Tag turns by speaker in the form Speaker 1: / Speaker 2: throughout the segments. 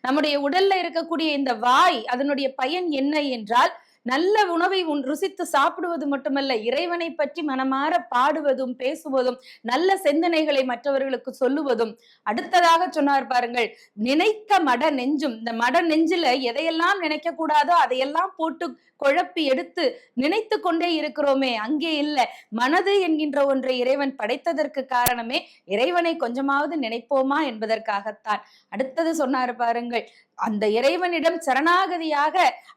Speaker 1: நம்முடைய உடல்ல இருக்கக்கூடிய இந்த வாய் அதனுடைய பயன் என்ன என்றால் நல்ல உணவை உன் ருசித்து சாப்பிடுவது மட்டுமல்ல இறைவனை பற்றி மனமாற பாடுவதும் பேசுவதும் நல்ல சிந்தனைகளை மற்றவர்களுக்கு சொல்லுவதும். அடுத்ததாக சொன்னார் பாருங்கள் நினைத்த மட நெஞ்சும் இந்த மட நெஞ்சில எதையெல்லாம் நினைக்க கூடாதோ அதையெல்லாம் போட்டு குழப்பி எடுத்து நினைத்து கொண்டே இருக்கிறோமே அங்கே இல்ல. மனது என்கின்ற ஒன்றை இறைவன் படைத்ததற்கு காரணமே இறைவனை கொஞ்சமாவது நினைப்போமா என்பதற்காகத்தான். அடுத்தது சொன்னார் பாருங்கள் அந்த இறைவனிடம் சரணாகதியாக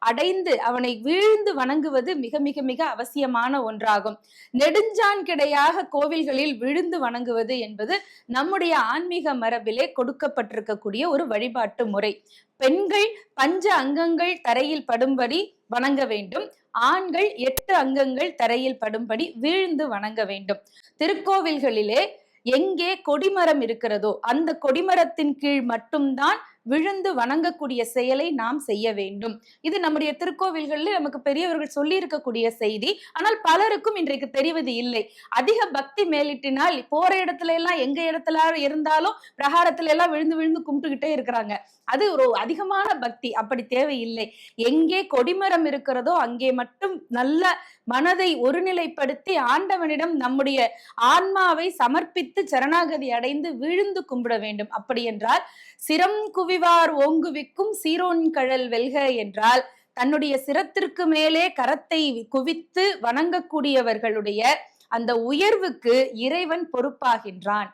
Speaker 1: அடைந்து அவனை வீழ்ந்து வணங்குவது மிக மிக மிக அவசியமான ஒன்றாகும். நெடுஞ்சான் கிடையாக கோவில்களில் விழுந்து வணங்குவது என்பது நம்முடைய ஆன்மீக மரபிலே கொடுக்கப்பட்டிருக்கக்கூடிய ஒரு வழிபாட்டு முறை. பெண்கள் பஞ்ச அங்கங்கள் தரையில் படும்படி வணங்க வேண்டும். ஆண்கள் எட்டு அங்கங்கள் தரையில் படும்படி வீழ்ந்து வணங்க வேண்டும். திருக்கோவில்களிலே எங்கே கொடிமரம் இருக்கிறதோ அந்த கொடிமரத்தின் கீழ் மட்டும்தான் விழுந்து வணங்கக்கூடிய செயலை நாம் செய்ய வேண்டும். இது நம்முடைய திருக்கோவில்களில் நமக்கு பெரியவர்கள் சொல்லி இருக்கக்கூடிய செய்தி. ஆனால் பலருக்கும் இன்றைக்கு தெரிவது இல்லை. அதிக பக்தி மேலிட்டினால் போற இடத்துல எல்லாம் எங்க இடத்துல இருந்தாலும் பிரகாரத்துல எல்லாம் விழுந்து விழுந்து கும்பிட்டுக்கிட்டே இருக்கிறாங்க. அது ஒரு அதிகமான பக்தி. அப்படி தேவையில்லை. எங்கே கொடிமரம் இருக்கிறதோ அங்கே மட்டும் நல்ல மனதை ஒருநிலைப்படுத்தி ஆண்டவனிடம் நம்முடைய ஆன்மாவை சமர்ப்பித்து சரணாகதி அடைந்து விழுந்து கும்பிட வேண்டும். அப்படி என்றால் சிரம் குவிவார் ஓங்குவிக்கும் சீரோன் கழல் வெல்க என்றால் தன்னுடைய சிரத்திற்கு மேலே கரத்தை குவித்து வணங்கக்கூடியவர்களுடைய அந்த உயர்வுக்கு இறைவன் பொறுப்பாகின்றான்.